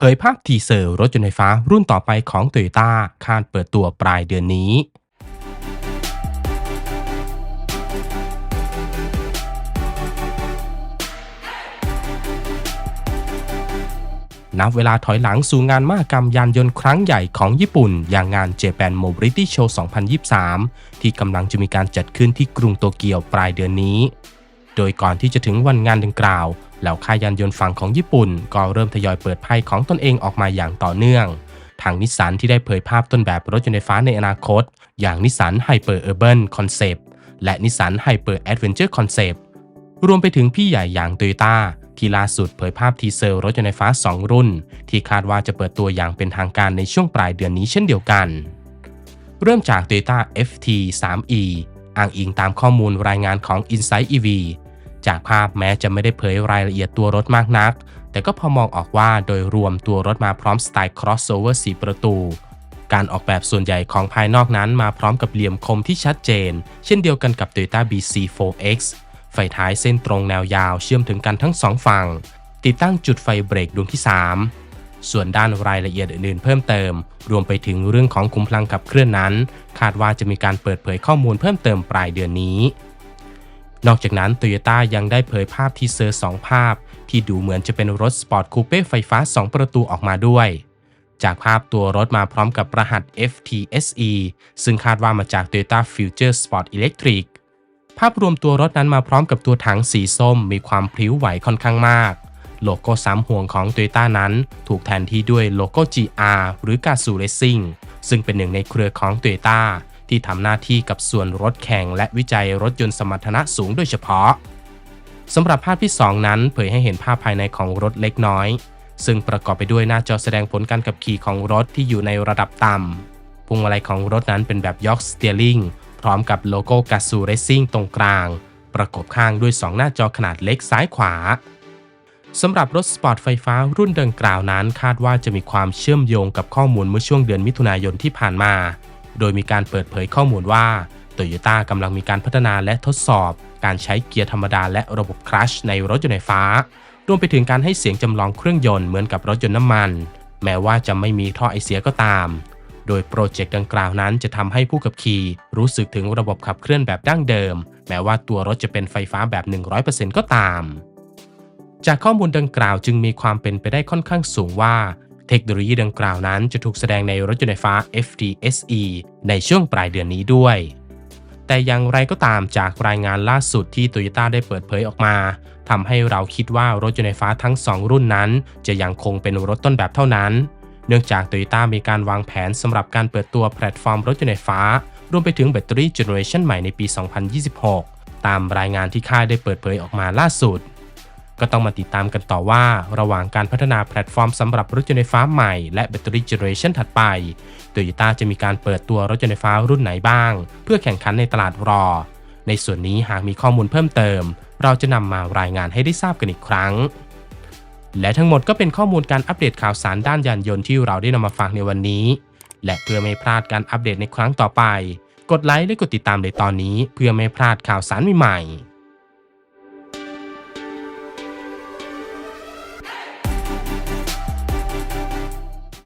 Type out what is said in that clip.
เผยภาพทีเซอร์รถยนต์ไฟฟ้ารุ่นต่อไปของ t o y ยต้าคาดเปิดตัวปลายเดือนนี้นับเวลาถอยหลังสู่งานมหกรรมยานยนต์ครั้งใหญ่ของญี่ปุ่น อย่างงาน Japan Mobility Show 2023 ที่กำลังจะมีการจัดขึ้นที่กรุงโตเกียวปลายเดือนนี้ โดยก่อนที่จะถึงวันงานดังกล่าว เหล่าค่ายยานยนต์ฝั่งของญี่ปุ่น ก็เริ่มทยอยเปิดไพ่ของตนเองออกมาอย่างต่อเนื่อง ทางนิสสันที่ได้เผยภาพต้นแบบรถยนต์ไฟฟ้าในอนาคต อย่างนิสสันไฮเปอร์เออร์เบิร์นคอนเซปต์และนิสสันไฮเปอร์แอดเวนเจอร์คอนเซปต์รวมไปถึงพี่ใหญ่อย่างโตโยต้าที่ล่าสุดเผยภาพทีเซอร์รถยนต์ไฟฟ้า 2 รุ่น ที่คาดว่าจะเปิดตัวอย่างเป็นทางการในช่วงปลายเดือนนี้เช่นเดียวกัน เริ่มจาก Toyota FT 3e อ้างอิงตามข้อมูลรายงานของ Insight EV จากภาพแม้จะไม่ได้เผยรายละเอียดตัวรถมากนัก แต่ก็พอมองออกว่าโดยรวมตัวรถมาพร้อมสไตล์ crossover 4 ประตู การออกแบบส่วนใหญ่ของภายนอกนั้นมาพร้อมกับเหลี่ยมคมที่ชัดเจน เช่นเดียวกันกับ Toyota BC4X ไฟท้ายเส้นตรงแนวยาวเชื่อมถึงกันทั้งสองฝั่ง ติดตั้งจุดไฟเบรกดวงที่ 3ส่วนด้านรายละเอียดอื่นๆเพิ่มเติม รวมไปถึงเรื่องของคุมพลังขับเคลื่อนนั้น คาดว่าจะมีการเปิดเผยข้อมูลเพิ่มเติมปลายเดือนนี้ นอกจากนั้นโตโยต้ายังได้เผยภาพทีเซอร์ 2 ภาพ ที่ดูเหมือนจะเป็นรถสปอร์ตคูเป้ไฟฟ้า 2 ประตูออกมาด้วย จากภาพตัวรถมาพร้อมกับรหัส FTSE ซึ่งคาดว่ามาจาก Toyota Future Sport Electric ภาพรวมตัวรถนั้นมาพร้อมกับตัวถังสีส้มมีความพลิ้วไหวค่อนข้างมาก โลโก้สามห่วงของ Toyota นั้น ถูกแทนที่ด้วยโลโก้ GR หรือ g a z o Racing ซึ่งเป็นหนึ่งในเครือของ Toyota ที่ทำหน้าที่กับส่วนรถแข่งและวิจัยรถยนต์สมรรถนะสูงโดยเฉพาะสำหรับภาพที่ 2 นั้นเผยให้เห็นภาพภายในของรถเล็กน้อย ซึ่งประกอบไปด้วยหน้าจอแสดงผลการขับขี่ของรถที่อยู่ในระดับต่ำพวงมาลัยของรถนั้นเป็นแบบยอกสเตียริงพร้อมกับโลโก้กาซูเรซิ่งตรงกลาง ประกบข้างด้วย 2 หน้าจอขนาดเล็กซ้ายขวาสำหรับรถสปอร์ตไฟฟ้ารุ่นดังกล่าวนั้นคาดว่าจะมีความเชื่อมโยงกับข้อมูลเมื่อช่วงเดือนมิถุนายนที่ผ่านมา โดยมีการเปิดเผยข้อมูลว่าโตโยต้ากำลังมีการพัฒนาและทดสอบ การใช้เกียร์ธรรมดาและระบบคลัชในรถยนต์ไฟฟ้ารวมไปถึงการให้เสียงจำลองเครื่องยนต์เหมือนกับรถยนต์น้ำมัน แม้ว่าจะไม่มีท่อไอเสียก็ตาม โดยโปรเจกต์ดังกล่าวนั้นจะทำให้ผู้ขับขี่รู้สึกถึงระบบขับเคลื่อนแบบดั้งเดิม แม้ว่าตัวรถจะเป็นไฟฟ้าแบบ 100%ก็ตาม จากข้อมูลดังกล่าวจึงมีความเป็นไปได้ค่อนข้างสูงว่า เทคโนโลยีดังกล่าวนั้นจะถูกแสดงในรถยนต์ไฟฟ้า FTSE ในช่วงปลายเดือนนี้ด้วย แต่อย่างไรก็ตามจากรายงานล่าสุดที่ Toyota ได้เปิดเผยออกมาทำให้เราคิดว่ารถยนต์ไฟฟ้าทั้ง 2 รุ่นนั้น จะยังคงเป็นรถต้นแบบเท่านั้น เนื่องจาก Toyota มีการวางแผนสำหรับการเปิดตัวแพลตฟอร์มรถยนต์ไฟฟ้ารวมไปถึงแบตเตอรี่เจเนอเรชันใหม่ในปี 2026 ตามรายงานที่ค่ายได้เปิดเผยออกมาล่าสุด ก็ต้องมาติดตามกันต่อว่า ระหว่างการพัฒนาแพลตฟอร์มสำหรับรถยนต์ไฟฟ้าใหม่และแบตเตอรี่เจเนอเรชันถัดไป Toyota จะมีการเปิดตัวรถยนต์ไฟฟ้ารุ่นไหนบ้าง เพื่อแข่งขันในตลาดรอ ในส่วนนี้หากมีข้อมูลเพิ่มเติม เราจะนำมารายงานให้ได้ทราบกันอีกครั้ง และทั้งหมดก็เป็นข้อมูลการอัปเดตข่าวสารด้านยานยนต์ที่เราได้นำมาฝากในวันนี้ และเพื่อไม่พลาดการอัปเดตในครั้งต่อไป กดไลค์และกดติดตามในตอนนี้ เพื่อไม่พลาดข่าวสารใหม่ๆ